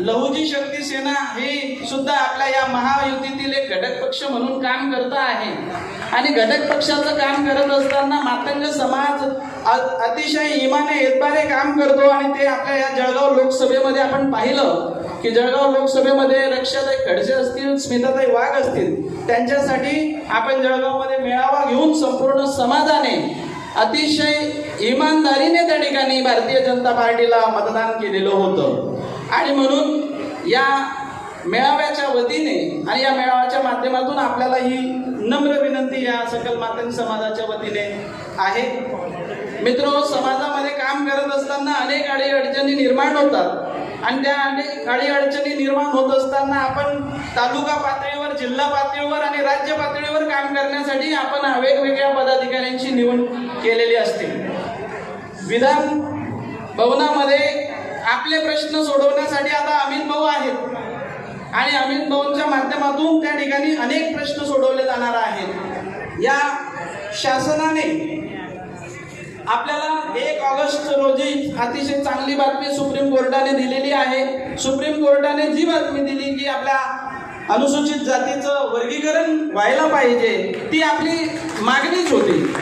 लहुजी शक्ती सेना ही सुद्धा आपल्या या महायुतीतील एक घटक पक्ष म्हणून काम करत आहे. आणि घटक पक्षाचं काम करत असताना मातंग समाज अतिशय इमाने एतबारे काम करतो आणि ते आपल्या या जळगाव लोकसभेमध्ये आपण पाहिलं की जळगाव लोकसभेमध्ये रक्षाताई खडसे असतील स्मिताताई वाघ असतील त्यांच्यासाठी आपण जळगावमध्ये मेळावा घेऊन संपूर्ण समाजाने अतिशय इमानदारीने त्या ठिकाणी भारतीय जनता पार्टीला मतदान केलेलं होतं. आणि म्हणून या मेळाव्याच्या वतीने आणि या मेळाव्याच्या माध्यमातून आपल्याला ही नम्र विनंती या सकल मातंग समाजाच्या वतीने आहे. मित्र समाजामध्ये काम करत असताना अनेक अडी अडचणी निर्माण होतात. आणि त्या अनेक अडी अडचणी निर्माण होत असताना आपण तालुका पातळीवर जिल्हा पातळीवर आणि राज्य पातळीवर काम करण्यासाठी आपण वेगवेगळ्या पदाधिकाऱ्यांची निवड केलेली असते. विधान भवनामध्ये आपले प्रश्न सोडवण्यासाठी आता अमित भाऊ आहेत. आणि अमित भाऊंच्या माध्यमातून त्या ठिकाणी अनेक प्रश्न सोडवले जाणार आहेत. या शासनाने आपल्याला एक ऑगस्ट रोजी अतिशय चांगली बातमी सुप्रीम कोर्टाने दिलेली आहे. सुप्रीम कोर्टाने जी बातमी दिली की आपल्या अनुसूचित जातीचं वर्गीकरण व्हायला पाहिजे ती आपली मागणीच होती.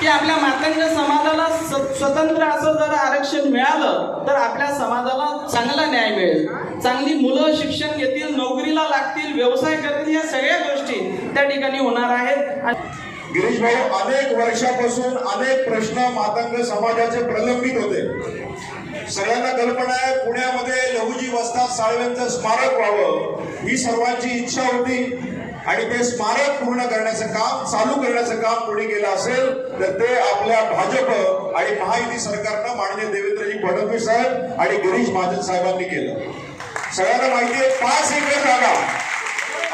की आपल्या मातंग समाजाला स्वतंत्र असं जर आरक्षण मिळालं तर आपल्या समाजाला चांगला न्याय मिळेल. चांगली मुलं शिक्षण घेतील नोकरीला लागतील व्यवसाय करतील या सगळ्या गोष्टी त्या ठिकाणी होणार आहेत. गिरीश भाऊ अनेक वर्षापासून अनेक प्रश्न मातंग समाजाचे प्रलंबित होते. सगळ्यांना कल्पना आहे पुण्यामध्ये लहुजी वस्ताद साळवेंचं स्मारक व्हावं. ही सर्वांची इच्छा होती. आणि ते स्मारक पूर्ण करण्याचं काम चालू करण्याचं काम कोणी केलं असेल तर ते आपल्या भाजप आणि महायुती सरकारनं माननीय देवेंद्रजी फडणवीस साहेब आणि गिरीश महाजन साहेबांनी केलं. सगळ्यांना माहिती आहे पाच एकर जागा.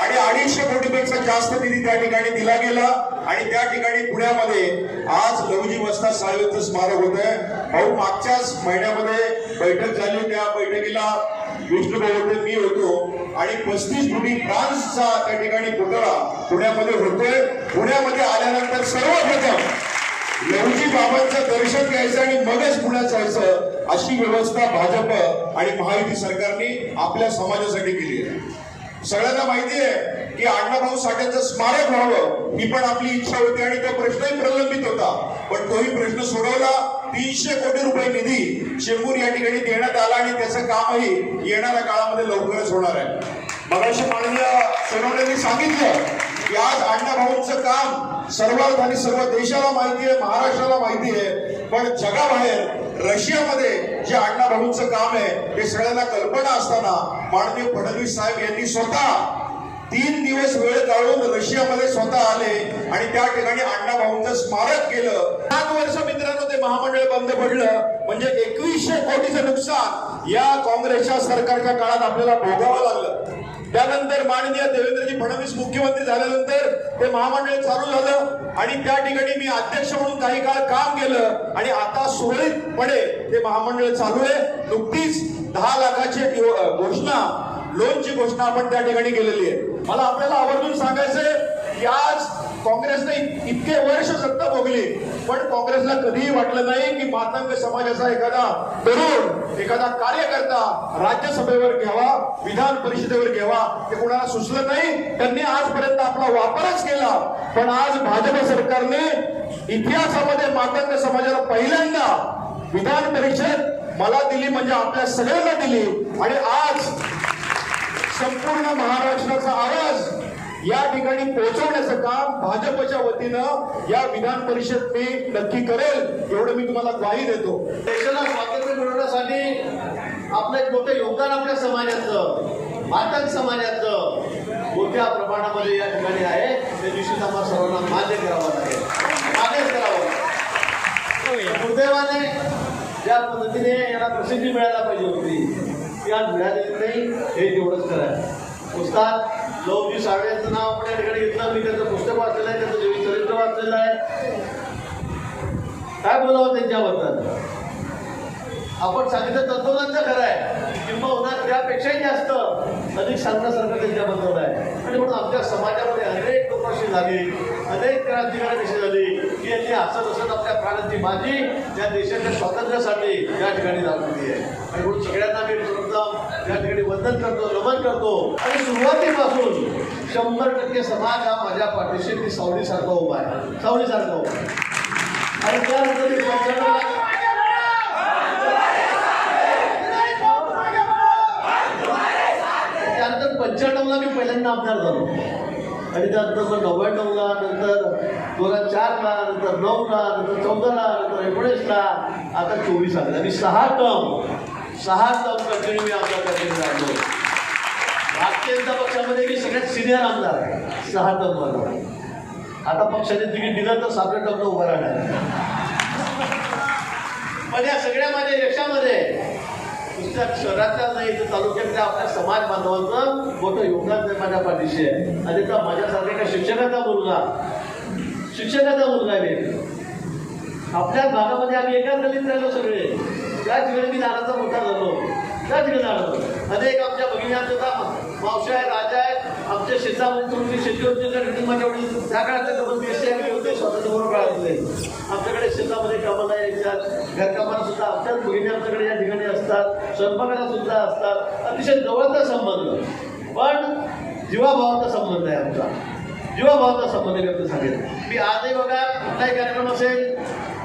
आणि अडीचशे कोटीपेक्षा जास्त निधी त्या ठिकाणी दिला गेला. आणि त्या ठिकाणी पुण्यामध्ये आज लहुजी वस्ता साहेबांचं स्मारक होत आहे. भाऊ मागच्याच महिन्यामध्ये बैठक झाली त्या बैठकीला विष्णू होते मी होतो. आणि पस्तीस कोटी फ्रान्सचा त्या ठिकाणी पुतळा पुण्यामध्ये होतोय. पुण्यामध्ये आल्यानंतर सर्वप्रथम लहुजी बाबांचं दर्शन घ्यायचं आणि मगच पुण्यात जायचं अशी व्यवस्था भाजप आणि महायुती सरकारने आपल्या समाजासाठी केली आहे. सगळ्यांना माहिती आहे की अण्णाभाऊ साठ्यांचं स्मारक व्हावं ही पण आपली इच्छा होती आणि तो प्रश्नही प्रलंबित होता. पण तोही प्रश्न सोडवला. तीनशे कोटी रुपये निधी शेंबूर या ठिकाणी देण्यात आला आणि त्याचं कामही येणाऱ्या काळामध्ये लवकरच होणार आहे. मगाशी माननीय सोनवणेंनी सांगितलं की आज अण्णाभाऊंचं काम सर्वात आणि सर्व देशाला माहिती आहे महाराष्ट्राला माहिती आहे. पण जगाबाहेर रशियामध्ये जे अण्णाभाऊंचं काम आहे ते सगळ्यांना कल्पना असताना माननीय फडणवीस साहेब यांनी स्वतः तीन दिवस वेळ काढून रशियामध्ये स्वतः आले आणि त्या ठिकाणी अण्णा भाऊंचं स्मारक केलं. सात वर्ष मित्रांनो ते महामंडळ बंद पडलं. म्हणजे एकवीसशे कोटीचं नुकसान या काँग्रेसच्या सरकारच्या काळात आपल्याला भोगावं लागलं. त्यानंतर माननीय देवेंद्रजी फडणवीस मुख्यमंत्री झाल्यानंतर ते महामंडळ चालू झालं. आणि त्या ठिकाणी मी अध्यक्ष म्हणून काही काळ काम केलं. आणि आता सुरळीतपणे ते महामंडळ चालू आहे. नुकतीच दहा लाखाची घोषणा लोनची घोषणा आपण त्या ठिकाणी केलेली आहे. मला आपल्याला आवर्जून सांगायचंय की आज काँग्रेसने इतके वर्ष सत्ता भोगली पण काँग्रेसला कधीही वाटलं नाही की मातंग समाजाचा एखादा तरुण एखादा कार्यकर्ता राज्यसभेवर घ्यावा विधान परिषदेवर घ्यावा हे कोणाला सुचलं नाही. त्यांनी आजपर्यंत आपला वापरच केला. पण आज भाजप सरकारने इतिहासामध्ये मातंग समाजाला पहिल्यांदा विधान परिषद मला दिली म्हणजे आपल्या सगळ्यांना दिली. आणि आज संपूर्ण महाराष्ट्राचा आवाज या ठिकाणी पोहोचवण्याचं काम भाजपच्या वतीनं या विधान परिषद मी नक्की करेल एवढं मी तुम्हाला ग्वाही देतो. देशाला स्वातंत्र्य मिळवण्यासाठी आपलं एक मोठं योगदान आपल्या समाजाचं मातंग समाजाचं मोठ्या प्रमाणामध्ये या ठिकाणी आहे. ते दिवशी आम्हाला सर्वांना मान्य करावं लागेल. मान्य करावं लागेल. दुर्दैवाने ज्या पद्धतीने याला प्रसिद्धी मिळायला पाहिजे होती ती आज मिळालेली नाही हे तेवढंच खरं आहे. उस्ताद लवजी साळे यांचं नाव आपण या ठिकाणी घेतलं. मी त्याचं पुस्तक वाचलेलं आहे त्याचं जीवन चरित्र वाचलेलं आहे. काय बोलावं त्यांच्याबद्दल? आपण सांगितलं तत्वज्ञानचं खरं आहे. किंबहुना त्यापेक्षाही जास्त अधिक सांगण्यासारखं त्यांच्याबद्दल आहे. आणि म्हणून आमच्या समाजामध्ये अनेक लोकांशी झाली अनेक क्रांतिकारी झाली की यांनी हसत हसत आपल्या प्राणांची माझी या देशाच्या स्वातंत्र्यासाठी या ठिकाणी दाखवली आहे आणि म्हणून सगळ्यांना मी सर्वप्रथम या ठिकाणी वंदन करतो नमन करतो. आणि सुरुवातीपासून शंभर टक्के समाज हा माझ्या पाठीशी मी सावलीसारखा उभा आहे. सावलीसारखा उभा आहे. आणि त्यानंतर मी पंच्याण्णव त्यानंतर पंच्याण्णवला मी पहिल्यांदा आमदार झालो. आणि त्यानंतर नव्याण्णवला नंतर दोन हजार चारला नंतर नऊला नंतर चौदाला नंतर एकोणीसला आता चोवीस आला आणि सहा टर्म सहा टर्म कंटिन्यू मी आमदार कंटिन्यू राहिलो भारतीय जनता पक्षामध्ये मी सगळ्यात सिनियर आमदार आहे. सहा टर्म आता पक्षाने तिकीट दिलं तर सातव्या टर्मला उभं राहणार पण या सगळ्या माझ्या यशामध्ये नुसत्या शहरातल्या नाही तर तालुक्यातल्या आपल्या समाज बांधवांचं मोठं योगदान नाही माझ्या पाठीशी आहे. आणि त्या माझ्यासारख्या एका शिक्षकाचा मुलगा शिक्षकाचा मुलगा आहे. मी. आपल्याच भागामध्ये आम्ही एकाच गलीत राहिलो सगळे. त्याच ठिकाणी मी लहानाचा मोठा झालो त्याच ठिकाणी झालो अनेक आमच्या भगिनी सुद्धा मावश्या आहेत राजा आहेत आमच्या शेतामध्ये तुमची शेती होती तर माझ्या वडील त्या काळातले डबल बी होते स्वातंत्र्य काळातले आमच्याकडे शेतामध्ये कामाला यायच्यात घरकामाला सुद्धा आमच्याच भगिनी आमच्याकडे या ठिकाणी असतात. स्वयंपाकाला सुद्धा असतात. अतिशय जवळचा संबंध. पण जीवाभावाचा संबंध आहे आमचा. जीवाभावाचा संबंध व्यक्त सांगेल मी आजही बघा कुठलाही कार्यक्रम असेल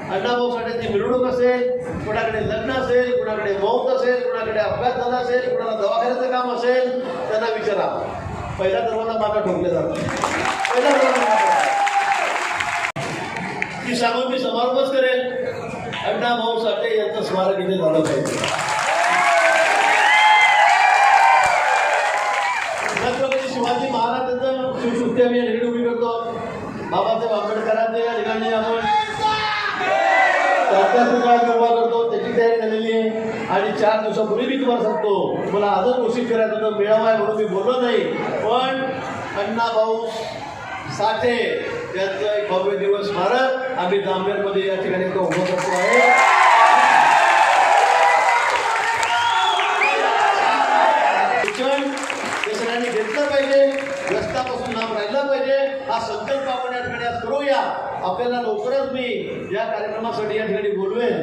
अण्णाभाऊ साठ्यांची मिरवणूक असेल कुणाकडे लग्न असेल कुणाकडे मौत असेल कुणाकडे अपघात झाला असेल कुणाला दवाखान्याचं काम असेल त्यांना विचारा. पहिला दरवाजा मागा ठोकले जातो पहिला दरवाजा ती सांगून मी समारोपच करेल. अण्णाभाऊ साठे यांचं स्मारक इथे झालं पाहिजे छत्रपती शिवाजी महाराजांचं शिवसृष्टी आम्ही या ठिकाणी उभी करतो बाबासाहेब आंबेडकरांचे या ठिकाणी आपण त्याच्या उभा करतो त्याची तयारी झालेली आहे. आणि चार दिवसापूर्वी मी तुम्हाला सांगतो मला आजच घोषित करायचं होतं मेळावा आहे म्हणून मी बोललो नाही. पण अण्णाभाऊ साठे यांचं एक भव्य दिवस स्मारक आम्ही जामनेरमध्ये या ठिकाणी तो उभं करतो आहे शिक्षण हे सगळ्यांनी घेतलं पाहिजे रस्त्यापासून लांब राहिलं पाहिजे हा संकल्प आपण या ठिकाणी आज करूया आपल्याला लवकरच मी या कार्यक्रमासाठी या ठिकाणी बोलवेन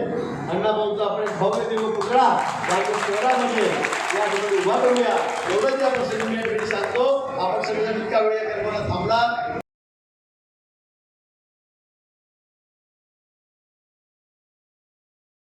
अण्णाभाऊचा आपण भव्य दिवस पुतळा रायगड शहरामध्ये या ठिकाणी उभा करूया. एवढंच या प्रसंगी मी या ठिकाणी सांगतो. आपण सगळेजण इतका वेळ या कार्यक्रमाला थांबला